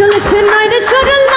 আসলে সে নয় রে সরে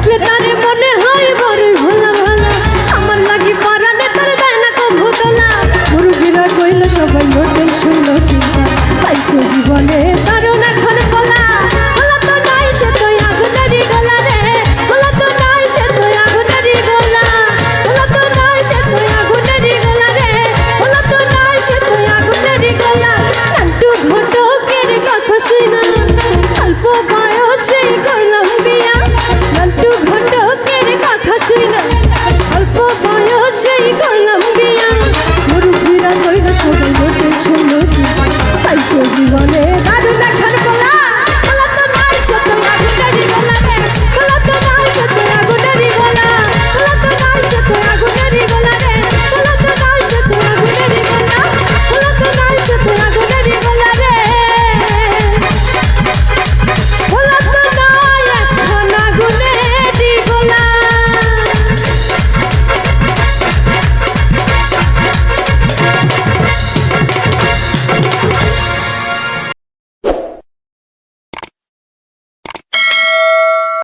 Bekle ben